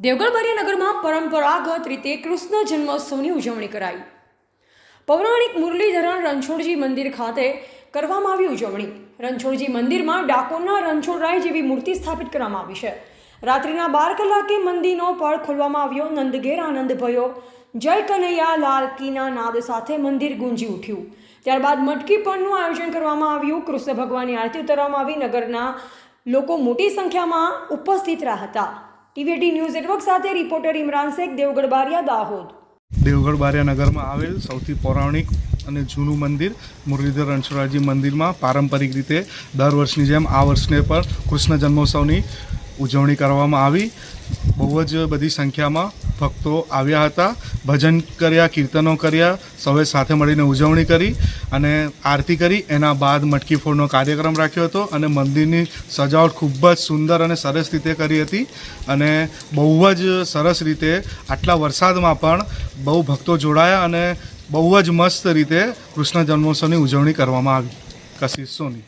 દેવગઢ નગરમાં પરંપરાગત રીતે કૃષ્ણ જન્મોત્સવની ઉજવણી કરાઈ. પૌરાણિક મુરલીધરણ રણછોડજી મંદિર ખાતે કરવામાં આવી ઉજવણી. રણછોડજી મંદિરમાં ડાકોરના રણછોડરાય જેવી મૂર્તિ સ્થાપિત કરવામાં આવી છે. રાત્રિના બાર કલાકે મંદિરનો પળ ખોલવામાં આવ્યો. નંદઘેર આનંદ ભયો. જય કનૈયા લાલકીના નાદ સાથે મંદિર ગુંજી ઉઠ્યું. ત્યારબાદ મટકી પણનું આયોજન કરવામાં આવ્યું. કૃષ્ણ ભગવાનની આરતી ઉતારવામાં આવી. નગરના લોકો મોટી સંખ્યામાં ઉપસ્થિત રહ્યા હતા. ટીવીટી ન્યૂઝ નેટવર્ક સાથે રિપોર્ટર ઇમરાન શેખ, દેવગઢ બારિયા, દાહોદ. દેવગઢ બારિયા નગરમાં આવેલ સૌથી પૌરાણિક અને જૂનું મંદિર મુરલીધર રણછોડરાયજી મંદિરમાં પારંપરિક રીતે દર વર્ષની જેમ આ વર્ષને પણ કૃષ્ણ જન્મોત્સવની ઉજવણી કરવામાં આવી. બહુ જ બધી સંખ્યામાં ભક્તો આવ્યા હતા, ભજન કર્યા, કીર્તનો કર્યા, સૌએ સાથે મળીને ઉજવણી કરી અને આરતી કરી. એના બાદ મટકી ફોડનો કાર્યક્રમ રાખ્યો હતો અને મંદિરની સજાવટ ખૂબ જ સુંદર અને સરસ રીતે કરી હતી. અને બહુ જ સરસ રીતે આટલા વરસાદમાં પણ બહુ ભક્તો જોડાયા અને બહુ જ મસ્ત રીતે કૃષ્ણ જન્મોત્સવની ઉજવણી કરવામાં આવી. કશિશ સોની.